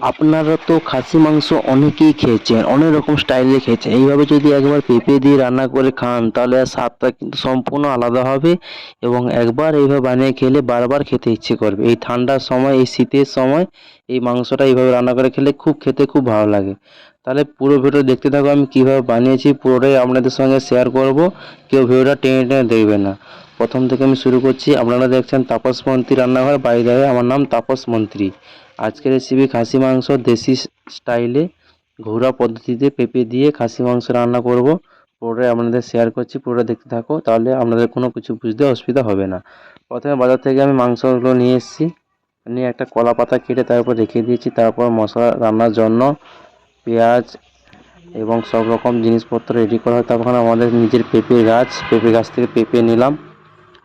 আপনারা তো খাসি মাংস অনেকেই খেয়েছেন, অনেক রকম স্টাইলে খেয়েছেন। এইভাবে যদি একবার পেঁপে দিয়ে রান্না করে খান, তাহলে স্বাদটা কিন্তু সম্পূর্ণ আলাদা হবে এবং একবার এইভাবে বানিয়ে খেলে বারবার খেতে ইচ্ছে করবে। এই ঠান্ডার সময়, এই শীতের সময় এই মাংসটা এইভাবে রান্না করে খেলে খুব খেতে খুব ভালো লাগে। তাহলে পুরো ভিডিও দেখতে থাকো, আমি কীভাবে বানিয়েছি, পুরোটাই আপনাদের সঙ্গে শেয়ার করব। কেউ ভিডিওটা টেনে টেনে দেখবে না। প্রথম থেকে আমি শুরু করছি। আপনারা দেখছেন তাপস মন্ত্রী রান্নাঘর। বাড়ি দেয় আমার নাম তাপস মন্ত্রী। আজকের রেসিপি খাসি মাংস দেশি স্টাইলে ঘরোয়া পদ্ধতিতে পেঁপে দিয়ে খাসি মাংস রান্না করব। পুরোটাই আপনাদের শেয়ার করছি, পুরোটা দেখতে থাকো। তাহলে আপনাদের কোনো কিছু বুঝতে অসুবিধা হবে না। প্রথমে বাজার থেকে আমি মাংসগুলো নিয়ে এসেছি। নিয়ে একটা কলা পাতা কেটে তার উপর রেখে দিয়েছি। তারপর মশলা রান্নার জন্য পেঁয়াজ এবং সব রকম জিনিসপত্র রেডি করা হয়। তখন আমাদের নিজের পেঁপে গাছ পেঁপে গাছ থেকে পেঁপে নিলাম।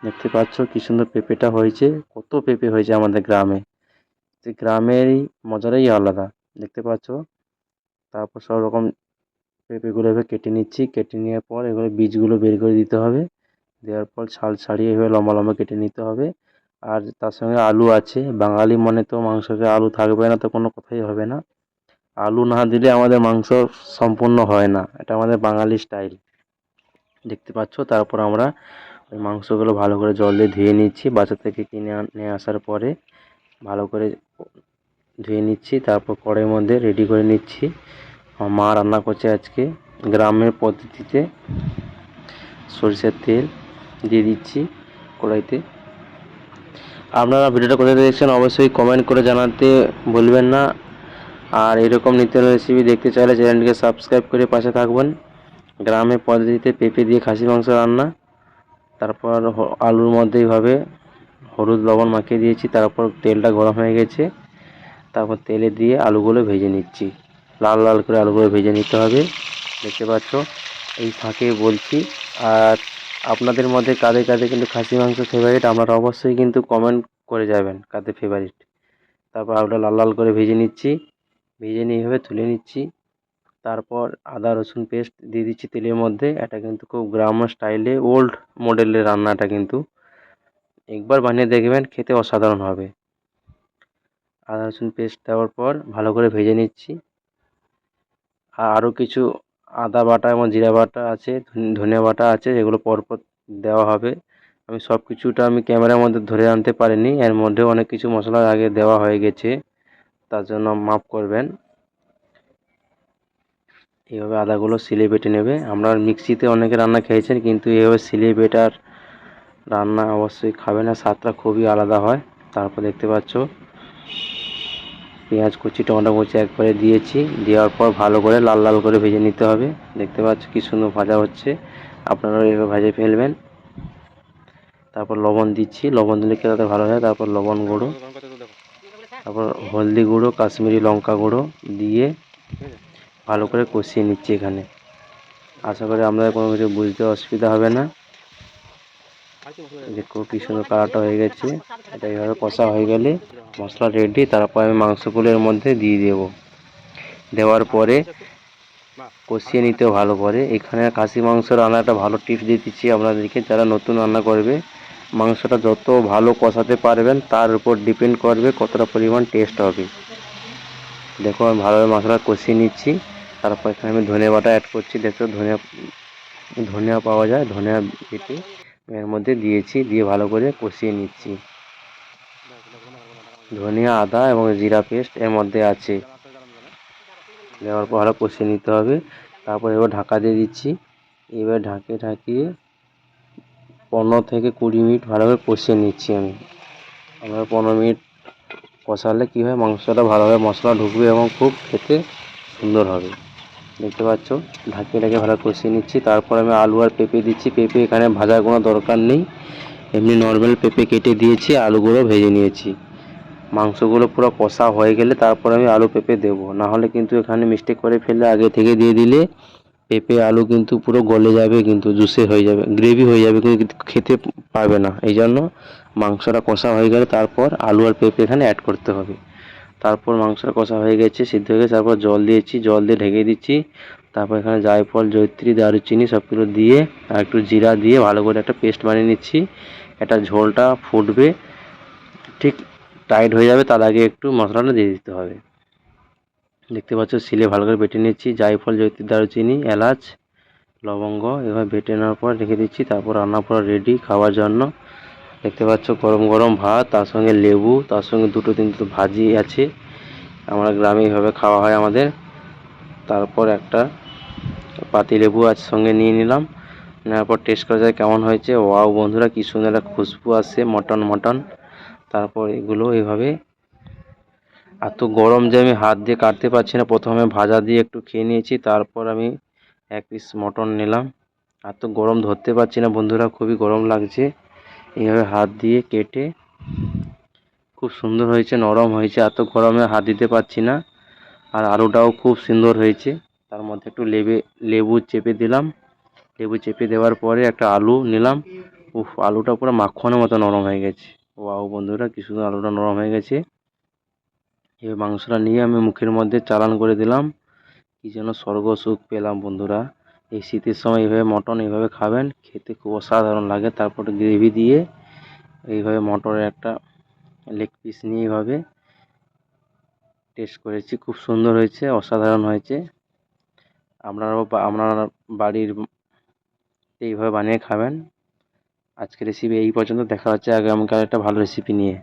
দেখতে পাচ্ছ কি সুন্দর পেঁপেটা হয়েছে, কত পেঁপে হয়েছে আমাদের গ্রামে। যে গ্রামেরই মজাটাই আলাদা, দেখতে পাচ্ছ? তারপর সব রকম পেঁপেগুলো এভাবে কেটে নিচ্ছি, কেটে নেওয়ার পর এগুলো বীজগুলো বের করে দিতে হবে। দেওয়ার পর ছাল ছাড়িয়ে এভাবে লম্বা লম্বা কেটে নিতে হবে। আর তার সঙ্গে আলু আছে, বাঙালি মানে তো মাংসতে আলু থাকবে না তো কোনো কথাই হবে না। আলু না দিলে আমাদের মাংস সম্পূর্ণ হয় না, এটা আমাদের বাঙালি স্টাইল। দেখতে পাচ্ছ, তারপর আমরা মাংসগুলো ভালো করে জল দিয়ে ধুয়ে নিচ্ছি, বাজার থেকে কিনে নিয়ে আসার পরে ভালো করে ধুয়ে নিচ্ছি, তারপর কড়াইয়ের মধ্যে রেডি করে নিচ্ছি। আমার মা রান্না করছে আজকে গ্রামের পদ্ধতিতে সরিষার তেল দিয়ে দিচ্ছি কড়াইতে। আপনারা ভিডিওটা কোথায় দেখছেন অবশ্যই কমেন্ট করে জানাতে ভুলবেন না। আর এরকম নিত্য রেসিপি দেখতে চাইলে চ্যানেলটিকে সাবস্ক্রাইব করে পাশে থাকবেন। গ্রামের পদ্ধতিতে পেঁপে দিয়ে খাসি মাংস রান্না। তারপর আলুর মধ্যে এইভাবে হলুদ লবণ মাখিয়ে দিয়েছি, তারপর তেলটা গরম হয়ে গেছে। তারপর তেলে দিয়ে আলুগুলো ভেজে নিচ্ছি। লাল লাল করে আলুগুলো ভেজে নিতে হবে। দেখতে পাচ্ছ, এই ফাঁকে বলছি। আর আপনাদের মধ্যে কাদের কাদের কিন্তু খাসি মাংস ফেভারিট আপনারা অবশ্যই কিন্তু কমেন্ট করে যাবেন কাদের ফেভারিট তারপর আলুটা লাল লাল করে ভেজে নিচ্ছি। ভেজে নিয়ে এভাবে তুলে নিচ্ছি। তারপর আদা, রসুন পেস্ট দিয়ে দিচ্ছি তেলের মধ্যে। এটা কিন্তু খুব গ্রাম্য স্টাইলে ওল্ড মডেলের রান্নাটা কিন্তু। একবার বানিয়ে দেখবেন, খেতে অসাধারণ হবে। আদা, রসুন পেস্ট দেওয়ার পর ভালো করে ভেজে নিচ্ছি। আর আরও কিছু আদা বাটা এবং জিরা বাটা আছে, ধন- ধনে বাটা আছে, যেগুলো পরপর দেওয়া হবে। আমি সব কিছুটা আমি ক্যামেরার মধ্যে ধরে আনতে পারিনি। এর মধ্যে অনেক কিছু মশলা আগে দেওয়া হয়ে গেছে। তার জন্য মাফ করবেন। এইভাবে আদাগুলো সিলে বেটে নেবে। আমরা মিক্সিতে অনেকে রান্না খেয়েছেন, কিন্তু এইভাবে সিলে বেটার রান্না অবশ্যই খাবে না, স্বাদটা খুবই আলাদা হয়। তারপর দেখতে পাচ্ছ, পেঁয়াজ কুচি, টমেটো কুচি একবারে দিয়েছি। দেওয়ার পর ভালো করে লাল লাল করে ভেজে নিতে হবে। দেখতে পাচ্ছ কি সুন্দর ভাজা হচ্ছে। আপনারাও এভাবে ভাজে ফেলবেন। তারপর লবণ দিচ্ছি। লবণ দিলে খেতে ভালো হয়। তারপর লবণ গুঁড়ো, তারপর হলদি গুঁড়ো, কাশ্মীরি লঙ্কা গুঁড়ো দিয়ে ভালো করে কষিয়ে নিচ্ছি এখানে। আশা করি আপনাদের কোনো কিছু বুঝতে অসুবিধা হবে না। দেখো কি সুন্দর কালারটা হয়ে গেছে। এটা এইভাবে কষা হয়ে গেলে মশলা রেডি তারপর আমি মাংসগুলো এর মধ্যে দিয়ে দেব। দেওয়ার পরে কষিয়ে নিতে ভালো করে। এখানে খাসি মাংস রান্নাটা ভালো টিপস দিতেছি আপনাদেরকে। যারা নতুন রান্না করবে, মাংসটা যত ভালো কষাতে পারবেন, তার উপর ডিপেন্ড করবে কতটা পরিমাণ টেস্ট হবে। দেখো আমি ভালোভাবে মশলা কষিয়ে নিচ্ছি। তারপর এখানে আমি ধনে বাটা অ্যাড করছি। দেখো ধনিয়া ধনিয়া পাওয়া যায়, ধনিয়া বেটে এর মধ্যে দিয়েছি, দিয়ে ভালো করে কষিয়ে নিচ্ছি। ধনিয়া, আদা এবং জিরা পেস্ট এর মধ্যে আছে। দেওয়ার পর ভালো কষিয়ে নিতে হবে। তারপর এবার ঢাকা দিয়ে দিচ্ছি। এবার ঢাকে ঢাকিয়ে পনেরো থেকে কুড়ি মিনিট ভালোভাবে কষিয়ে নিচ্ছি আমি। আমরা পনেরো মিনিট কষালে কী হয়, মাংসটা ভালোভাবে মশলা ঢুকবে এবং খুব খেতে সুন্দর হবে। দেখতে পাচ্ছ? ঢাকিয়ে ভালো কষিয়ে নিচ্ছি। তারপর আমি আলু আর পেঁপে দিচ্ছি। পেঁপে এখানে ভাজার কোনো দরকার নেই। এমনি নর্মাল পেঁপে কেটে দিয়েছি, আলুগুলো ভেজে নিয়েছি। মাংসগুলো পুরো কষা হয়ে গেলে তারপর আমি আলু পেঁপে দেবো। না হলে কিন্তু এখানে মিস্টেক করে ফেলে আগে থেকে দিয়ে দিলে পেঁপে, আলু কিন্তু পুরো গলে যাবে, কিন্তু জুসে হয়ে যাবে গ্রেভি হয়ে যাবে, কিন্তু খেতে পারবে না। এই জন্য মাংসটা কষা হয়ে গেলে তারপর আলু আর পেঁপে এখানে অ্যাড করতে হবে। তারপর মাংসটা কষা হয়ে গেছে, সিদ্ধ হয়ে গেছে, তারপর জল দিয়েছি, জল দিয়ে ঢেকে দিচ্ছি। তারপর এখানে জায়ফল, জয়িত্রী, দারুচিনি সব কিছু দিয়ে আর একটু জিরা দিয়ে ভালো করে একটা পেস্ট বানিয়ে নিচ্ছি। এটা ঝোলটা ফুটবে, ঠিক টাইট হয়ে যাবে, তার আগে একটু মশলাটা দিয়ে দিতে হবে। দেখতে পাচ্ছ, শিলে ভালো করে বেটে নিচ্ছি, জায়ফল জৈত্রী দারুচিনি, এলাচ, লবঙ্গ এভাবে বেটে নেওয়ার পর রেখে দিচ্ছি, তারপর রান্না করা রেডি খাওয়ার জন্য। দেখতে পাচ্ছ গরম গরম ভাত, তার সঙ্গে লেবু, তার সঙ্গে দুটো তিনটে ভাজি আছে। আমরা গ্রামে এইভাবে খাওয়া হয় আমাদের। তারপর একটা পাতি লেবু আজ সঙ্গে নিয়ে নিলাম। নেওয়ার পর টেস্ট করা যায় কেমন হয়েছে। ওয়াও বন্ধুরা, কি সুন্দর একটা খুশবু আসছে, মটন মটন। তারপর এগুলো এইভাবে এত গরম যে আমি হাত দিয়ে কাটতে পারছি না। প্রথমে ভাজা দিয়ে একটু খেয়ে নিয়েছি, তারপর আমি এক পিস মটন নিলাম। এত গরম ধরতে পারছি না বন্ধুরা, খুবই গরম লাগছে। এইভাবে হাত দিয়ে কেটে খুব সুন্দর হয়েছে, নরম হয়েছে। এত গরমে হাত দিতে পারছি না। আর আলুটাও খুব সুন্দর হয়েছে। তার মধ্যে একটু লেবে, লেবু চেপে দিলাম। লেবু চেপে দেওয়ার পরে একটা আলু নিলাম। উফ, আলুটা পুরো মাখনের মতো নরম হয়ে গেছে। ওয়াও বন্ধুরা, কি সুন্দর আলুটা নরম হয়ে গেছে। এবার মাংসটা নিয়ে আমি মুখের মধ্যে চালান করে দিলাম। কি যেন স্বর্গ সুখ পেলাম বন্ধুরা। এই শীতের সময় এইভাবে মটন এইভাবে খাবেন, খেতে খুব অসাধারণ লাগে। তারপরে গ্রেভি দিয়ে এইভাবে মটনের একটা লেগ পিস নিয়ে এইভাবে টেস্ট করেছি। খুব সুন্দর হয়েছে, অসাধারণ হয়েছে। আপনারাও আপনার বাড়ির এইভাবে বানিয়ে খাবেন। আজকের রেসিপি এই পর্যন্ত, দেখা হচ্ছে আগামীকাল একটা ভালো রেসিপি নিয়ে।